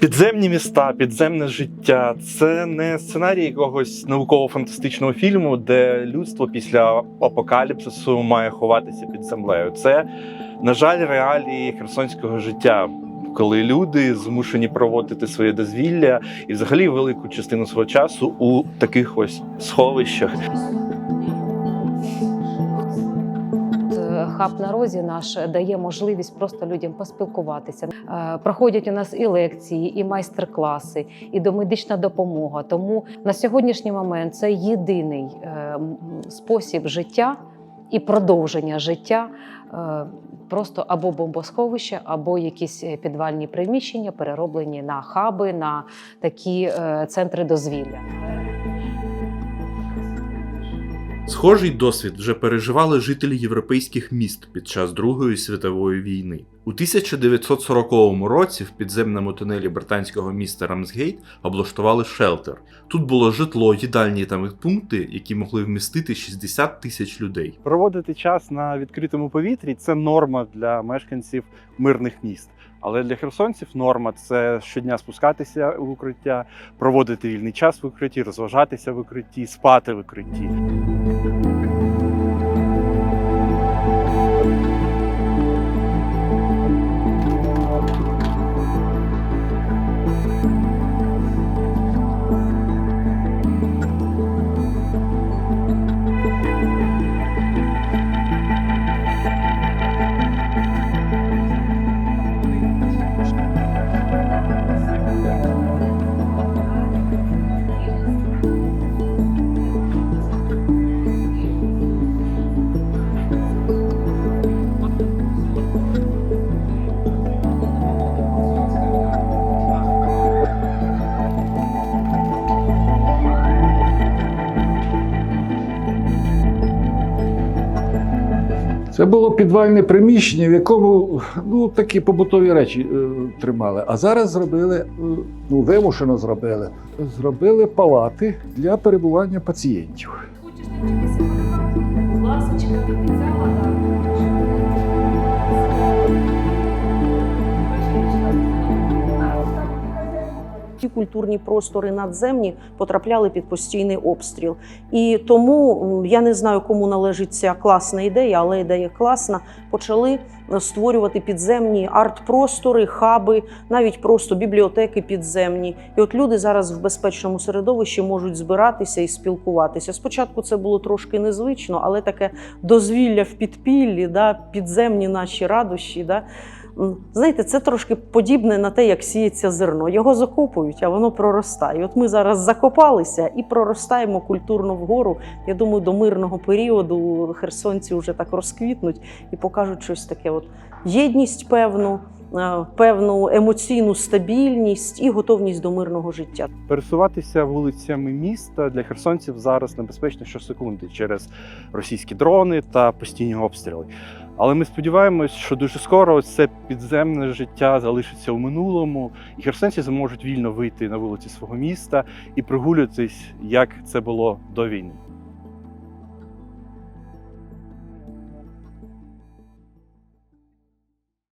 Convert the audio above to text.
Підземні міста, підземне життя це не сценарій якогось науково-фантастичного фільму, де людство після апокаліпсису має ховатися під землею. Це, на жаль, реалії херсонського життя, коли люди змушені проводити своє дозвілля і взагалі велику частину свого часу у таких ось сховищах. Хаб на розі наш дає можливість просто людям поспілкуватися. Е, Проходять у нас і лекції, і майстер-класи, і домедична допомога. Тому на сьогоднішній момент це єдиний е, спосіб життя і продовження життя. е, Просто або бомбосховище, або якісь е, підвальні приміщення, перероблені на хаби, на такі е, центри дозвілля. Схожий досвід вже переживали жителі європейських міст під час Другої світової війни. У 1940 році в підземному тунелі британського міста Рамсгейт облаштували шелтер. Тут було житло, їдальні та медпункти, які могли вмістити 60 тисяч людей. Проводити час на відкритому повітрі це норма для мешканців мирних міст. Але для херсонців норма це щодня спускатися в укриття, проводити вільний час в укритті, розважатися в укритті, спати в укритті. Це було підвальне приміщення, в якому ну, такі побутові речі е, тримали. А зараз зробили, е, ну вимушено зробили, зробили палати для перебування пацієнтів. Культурні простори надземні потрапляли під постійний обстріл. І тому я не знаю, кому належить ця класна ідея, але ідея класна. Почали е, створювати підземні арт-простори, хаби, навіть просто бібліотеки підземні. І от люди зараз в безпечному середовищі можуть збиратися і спілкуватися. Спочатку це було трошки незвично, але таке дозвілля в підпіллі, да, підземні наші радощі. Да. Знаєте, це трошки подібне на те, як сіється зерно. Його закопують, а воно проростає. От ми зараз закопалися і проростаємо культурно вгору. Я думаю, до мирного періоду херсонці вже так розквітнуть і покажуть щось таке: от єдність певну, е, певну емоційну стабільність і готовність до мирного життя. Пересуватися вулицями міста для херсонців зараз небезпечно щосекунди через російські дрони та постійні обстріли. Але ми сподіваємось, що дуже скоро це підземне життя залишиться у минулому, і херсонці зможуть вільно вийти на вулиці свого міста і прогулюватись, як це було до війни.